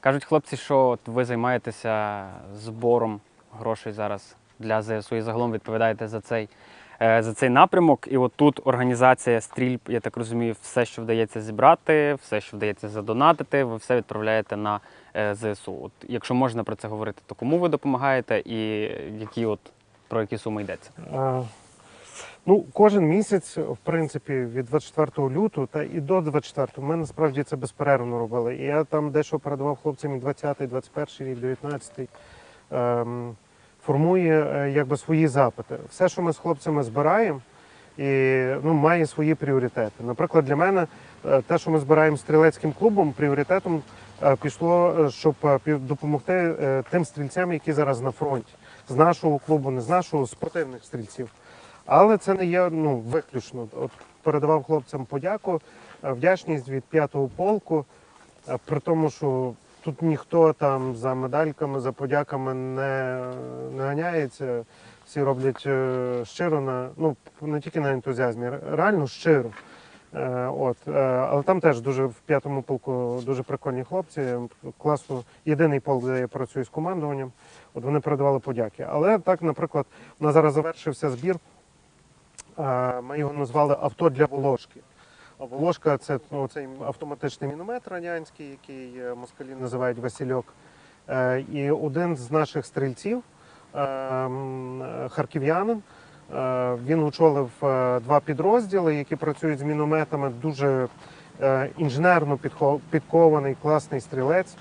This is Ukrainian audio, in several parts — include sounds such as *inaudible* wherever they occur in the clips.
Кажуть хлопці, що от ви займаєтеся збором грошей зараз для ЗСУ і загалом відповідаєте за цей, е, за цей напрямок. І от тут організація стрільб, я так розумію, все, що вдається зібрати, все, що вдається задонатити, ви все відправляєте на е, ЗСУ. От, якщо можна про це говорити, то кому ви допомагаєте і які от, про які суми йдеться? Ну, кожен місяць, в принципі, від 24 лютого та і до 24 ми насправді це безперервно робили. І я там дещо передавав хлопцям і 20-й, 21 рік, 19-й. Ем, формує е, якби свої запити. Все, що ми з хлопцями збираємо, і ну, має свої пріоритети. Наприклад, для мене е, те, що ми збираємо стрілецьким клубом, пріоритетом е, пішло, щоб допомогти тим стрільцям, які зараз на фронті. З нашого клубу, не з нашого, з спортивних стрільців. Але це не є ну, виключно. От передавав хлопцям подяку, е, вдячність від п'ятого полку, е, при тому, що тут ніхто там за медальками, за подяками не, не ганяється. Всі роблять е, щиро на ну не тільки на ентузіазмі, реально щиро. От, але там теж дуже в п'ятому полку дуже прикольні хлопці. Класно, єдиний полк, де я працюю з командуванням. От вони передавали подяки. Але так, наприклад, у нас зараз завершився збір. Ми його назвали авто для Волошки. Волошка це ну, цей автоматичний міномет радянський, який е, москалі називають Васильок. Е, І один з наших стрільців, е, харків'янин, він очолив два підрозділи, які працюють з мінометами. Дуже інженерно підкований, класний стрілець.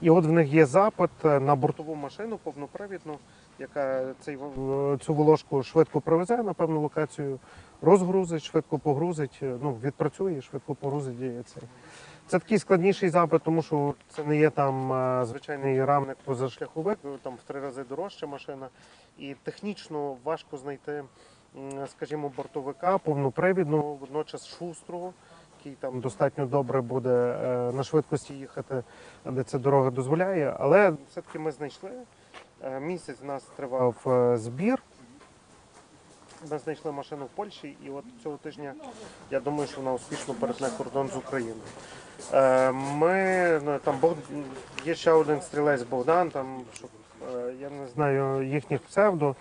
І от в них є запит на бортову машину повнопривідну, яка цей, в- цю волошку швидко привезе на певну локацію, розгрузить, швидко погрузить, е, ну, відпрацює, швидко погрузить і цей. Це такий складніший запит, тому що це не є там е, звичайний рамник позашляховик, е, там в три рази дорожча машина. І технічно важко знайти, скажімо, бортовика повнопривідного, водночас шустрого, який там достатньо добре буде е, на швидкості їхати, де ця дорога дозволяє. Але все-таки ми знайшли. Е, Місяць в нас тривав е, збір. Ми знайшли машину в Польщі, і от цього тижня я думаю, що вона успішно перетне кордон з Україною. Е, Ми ну, там Бог... є ще один стрілець Богдан, там щоб, я не знаю їхніх псевдо,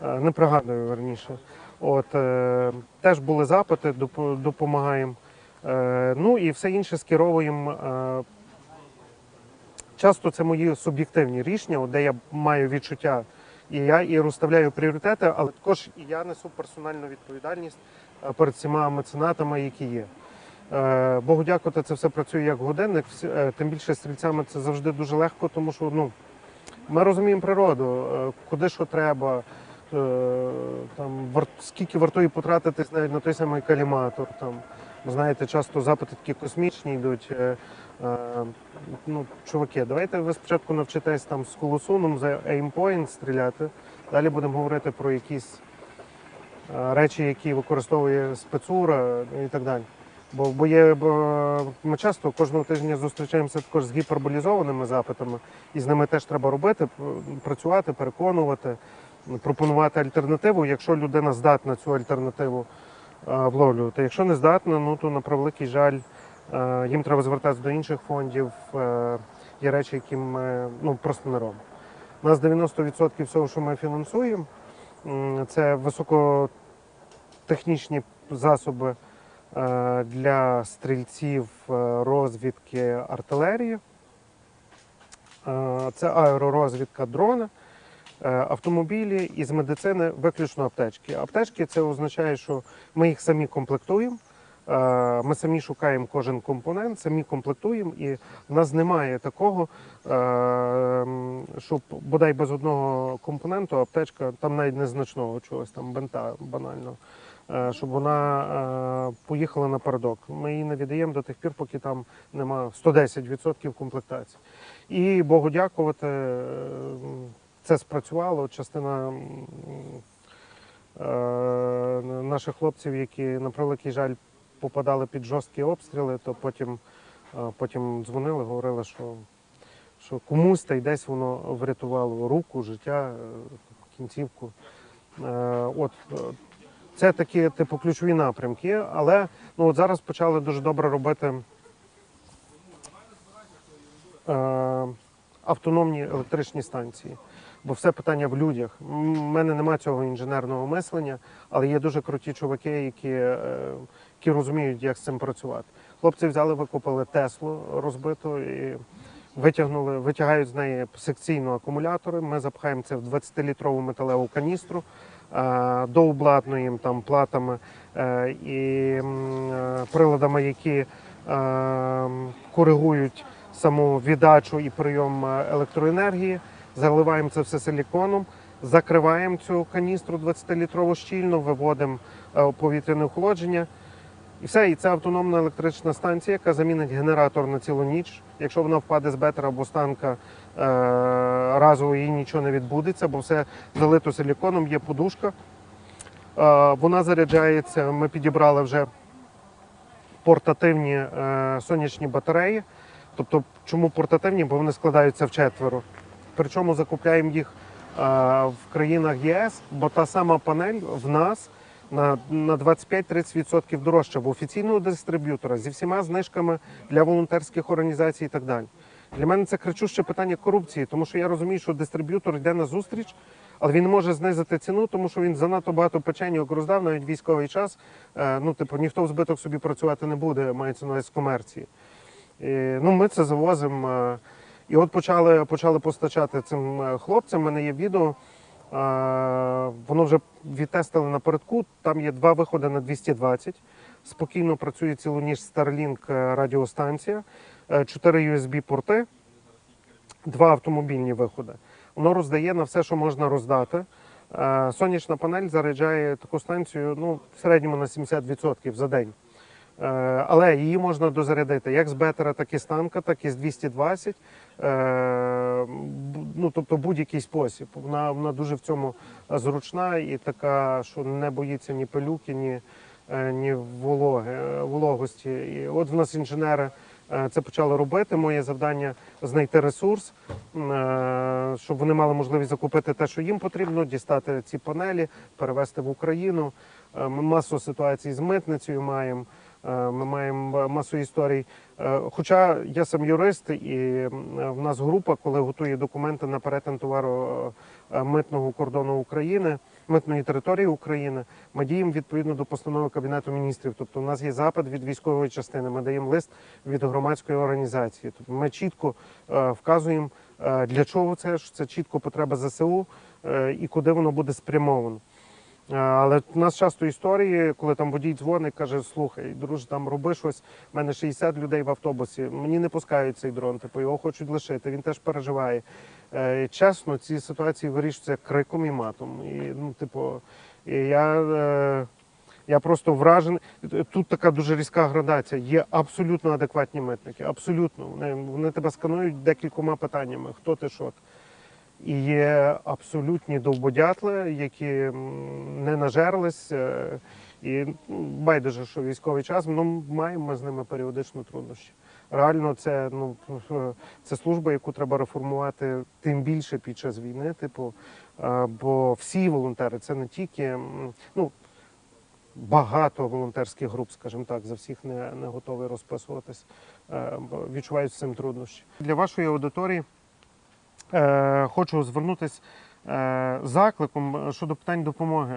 не пригадую верніше. От теж були запити, допомагаємо. Ну і все інше скеровуємо. Часто це мої суб'єктивні рішення, де я маю відчуття, і я і розставляю пріоритети, але також і я несу персональну відповідальність е, перед всіма меценатами, які є. Е, Богу дякувати, це все працює як годинник. Е, Тим більше стрільцями це завжди дуже легко, тому що ну, ми розуміємо природу, куди що треба, там, скільки вартує потратитись навіть на той самий каліматор. Там. Знаєте, часто запити такі космічні йдуть. Е, Ну, чуваки, давайте ви спочатку навчитесь там з колосуном за aimpoint стріляти. Далі будемо говорити про якісь е, речі, які використовує спецура і так далі. Бо, бо є, бо ми часто кожного тижня зустрічаємося також з гіперболізованими запитами, і з ними теж треба робити, працювати, переконувати, пропонувати альтернативу, якщо людина здатна цю альтернативу е, вловлювати. Якщо не здатна, ну то на превеликий жаль, їм треба звертатися до інших фондів. е, Є речі, які ми ну, просто не робимо. У нас 90% всього, що ми фінансуємо, це високотехнічні засоби е, для стрільців, е, розвідки артилерії. Е, Це аеророзвідка дрона, е, автомобілі і з медицини виключно аптечки. Аптечки це означає, що ми їх самі комплектуємо. Е, Ми самі шукаємо кожен компонент, самі комплектуємо, і в нас немає такого, е, щоб бодай без одного компоненту аптечка, там навіть незначного чогось, там бента банально, е, щоб вона поїхала напередок. Ми її не віддаємо до тих пір, поки там нема 110% комплектації. І Богу дякувати, це спрацювало. Частина наших хлопців, які на превеликий жаль попадали під жорсткі обстріли, то потім, е, потім дзвонили, говорили, що, що комусь та й десь воно врятувало руку, життя, е, кінцівку. Е, От це такі типу ключові напрямки, але ну от зараз почали дуже добре робити автономні електричні станції. Бо все питання в людях. У мене немає цього інженерного мислення, але є дуже круті чуваки, які, які розуміють, як з цим працювати. Хлопці взяли, викупили Теслу розбиту і витягнули, витягають з неї секційно акумулятори. Ми запхаємо це в 20-літрову металеву каністру, е, дообладнуємо там платами е, і е, приладами, які коригують саму віддачу і прийом електроенергії. Заливаємо це все силіконом, закриваємо цю каністру 20-літрову щільно, виводимо повітряне охолодження. І все, і це автономна електрична станція, яка замінить генератор на цілу ніч. Якщо вона впаде з бетера або з танка, е, разово їй нічого не відбудеться, бо все залито силіконом, є подушка. Е, вона заряджається. Ми підібрали вже портативні е, сонячні батареї. Тобто, чому портативні? Бо вони складаються в четверо. Причому закупляємо їх в країнах ЄС, бо та сама панель в нас на, на 25-30% дорожча в офіційного дистриб'ютора зі всіма знижками для волонтерських організацій і так далі. Для мене це кричуще питання корупції, тому що я розумію, що дистриб'ютор йде на зустріч, але він може знизити ціну, тому що він занадто багато печеньок роздав навіть військовий час. Е, Ну, типу, ніхто в збиток собі працювати не буде, мається на з комерції. І, ну, ми це завозимо. е, І от почали, почали постачати цим е, хлопцям. У мене є відео. Е, Воно вже відтестили напередку. Там є два виходи на 220. Спокійно працює цілу ніч Starlink е, радіостанція, е, 4 USB-порти, два автомобільні виходи. Воно роздає на все, що можна роздати. Е, Сонячна панель заряджає таку станцію ну, в середньому на 70% за день. Е, Але її можна дозарядити як з бетера, так і з танка, так і з 220. Е, Ну, тобто будь-який спосіб. Вона, вона дуже в цьому зручна і така, що не боїться ні пилюки, ні, е, ні вологи, вологості. І от в нас інженери це почали робити. Моє завдання знайти ресурс, щоб вони мали можливість закупити те, що їм потрібно, дістати ці панелі, перевезти в Україну. Ми масу ситуацій з митницею маємо. Е, Ми маємо масу історій. Е, Хоча я сам юрист, і в нас група, коли готує документи на перетин товару е, митного кордону України, митної території України, ми діємо відповідно до постанови Кабінету міністрів. Тобто, у нас є запит від військової частини. Ми даємо лист від громадської організації. Тобто, ми чітко вказуємо, для чого це що це чітко потреба ЗСУ і куди воно буде спрямовано. Е, Але в нас часто історії, коли там водій дзвонить, каже: слухай, друже, там роби щось. У мене 60 людей в автобусі. Мені не пускають цей дрон, типу його хочуть лишити. Він теж переживає. Е, Чесно, ці ситуації вирішуються криком і матом. І ну, типу, і я. е, Я просто вражений. Тут така дуже різка градація. Є абсолютно адекватні митники. Абсолютно. Вони, вони тебе сканують декількома питаннями: хто ти, що ти. І є абсолютні довбодятли, які не нажерлись. е, І байдуже, що військовий час, ну маємо ми з ними періодично труднощі. Реально, це ну *laughs* це служба, яку треба реформувати тим більше під час війни. Типу, е, бо всі волонтери це не тільки ну. Багато волонтерських груп, скажімо так, за всіх не, не готові розписуватись, е, відчувають з цим труднощі. Для вашої аудиторії хочу звернутися е, закликом щодо питань допомоги.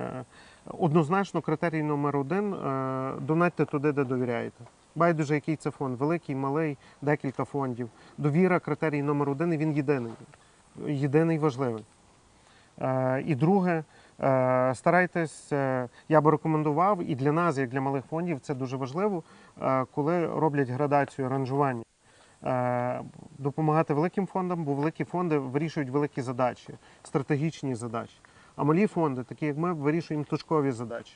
Однозначно, критерій номер один е, донатьте туди, де довіряєте. Байдуже, який це фонд, великий, малий, декілька фондів. Довіра критерій номер один, і він єдиний. Єдиний важливий. Е, І друге, е, старайтесь, е, я би рекомендував, і для нас, як для малих фондів, це дуже важливо, е, коли роблять градацію ранжування. Е, Допомагати великим фондам, бо великі фонди вирішують великі задачі, стратегічні задачі. А малі фонди, такі як ми, вирішуємо точкові задачі.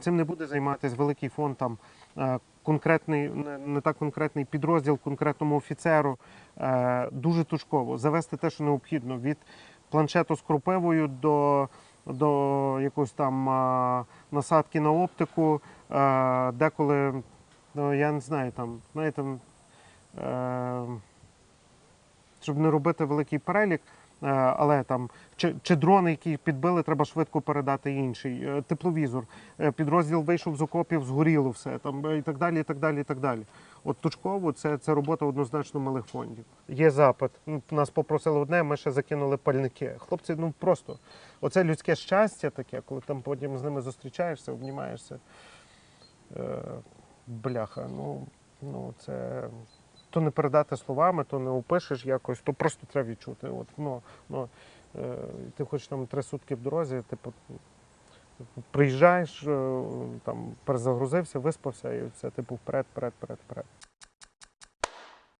Цим не буде займатися великий фонд, там е, конкретний, не- так конкретний підрозділ конкретному офіцеру. Е, Дуже точково завести те, що необхідно, від планшету з кропивою до, до якоїсь там насадки на оптику, е, деколи, ну я не знаю, там, знаєте, е, щоб не робити великий перелік, Е, Але там чи, чи дрони, які підбили, треба швидко передати інший. Е, Тепловізор, Е, підрозділ вийшов з окопів, згоріло все там і так далі. І так далі, і так далі. От точково це, це робота однозначно малих фондів. Є запит. Ну, Нас попросили одне, ми ще закинули пальники. Хлопці, ну просто оце людське щастя таке, коли там потім з ними зустрічаєшся, обнімаєшся. Бляха, ну, ну це то не передати словами, то не опишеш якось, то просто треба відчути. От, ну, ну, е, ти хочеш там три сутки в дорозі, типу, приїжджаєш, е, там перезагрузився, виспався і все, типу, вперед, вперед, вперед, вперед.